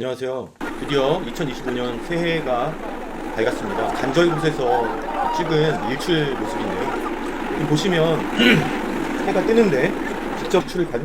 안녕하세요. 드디어 2025년 새해가 밝았습니다. 간절 곳에서 찍은 일출 모습인데요. 보시면 해가 뜨는데 직접 출을 관,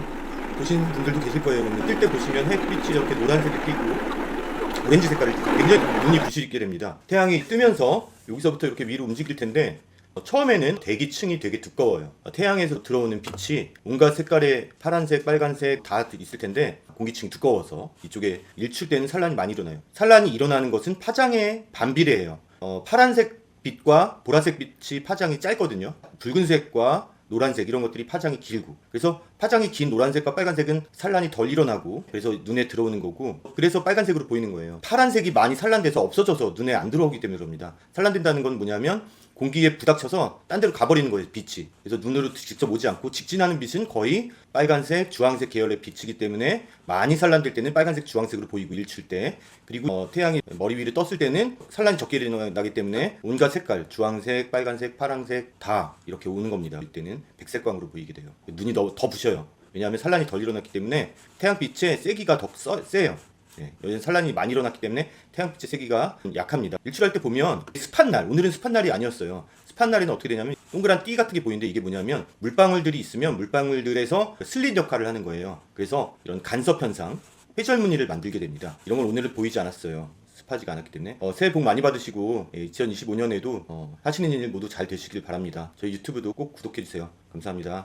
보신 분들도 계실 거예요. 뜰 때 보시면 햇빛이 이렇게 노란색이 띄고 오렌지 색깔을 띠고 굉장히 눈이 부시게 됩니다. 태양이 뜨면서 여기서부터 이렇게 위로 움직일 텐데 어, 처음에는 대기층이 되게 두꺼워요. 어, 태양에서 들어오는 빛이 온갖 색깔의 파란색, 빨간색 다 있을 텐데 공기층이 두꺼워서 이쪽에 일출 때는 산란이 많이 일어나요. 산란이 일어나는 것은 파장에 반비례해요. 어, 파란색 빛과 보라색 빛이 파장이 짧거든요. 붉은색과 노란색 이런 것들이 파장이 길고 그래서 파장이 긴 노란색과 빨간색은 산란이 덜 일어나고 그래서 눈에 들어오는 거고 그래서 빨간색으로 보이는 거예요 파란색이 많이 산란돼서 없어져서 눈에 안 들어오기 때문에 그럽니다 산란된다는 건 뭐냐면 공기에 부닥쳐서 딴 데로 가버리는 거예요 빛이. 그래서 눈으로 직접 오지 않고 직진하는 빛은 거의 빨간색 주황색 계열의 빛이기 때문에 많이 산란될 때는 빨간색 주황색으로 보이고 일출 때. 그리고 어, 태양이 머리 위를 떴을 때는 산란이 적게 일어나기 때문에 온갖 색깔 주황색 빨간색 파란색 다 이렇게 오는 겁니다. 이때는 백색광으로 보이게 돼요. 눈이 더, 더 부셔요. 왜냐하면 산란이 덜 일어났기 때문에 태양빛의 세기가 더 써- 세요 예, 산란이 많이 일어났기 때문에 태양빛의 세기가 좀 약합니다. 일출할 때 보면 습한 날, 오늘은 습한 날이 아니었어요. 습한 날에는 어떻게 되냐면 동그란 띠 같은 게 보이는데 이게 뭐냐면 물방울들이 있으면 물방울들에서 슬릿 역할을 하는 거예요. 그래서 이런 간섭 현상, 회절무늬를 만들게 됩니다. 이런 건 오늘은 보이지 않았어요. 습하지가 않았기 때문에 어, 새해 복 많이 받으시고 2025년에도 하시는 일 모두 잘 되시길 바랍니다. 저희 유튜브도 꼭 구독해 주세요. 감사합니다.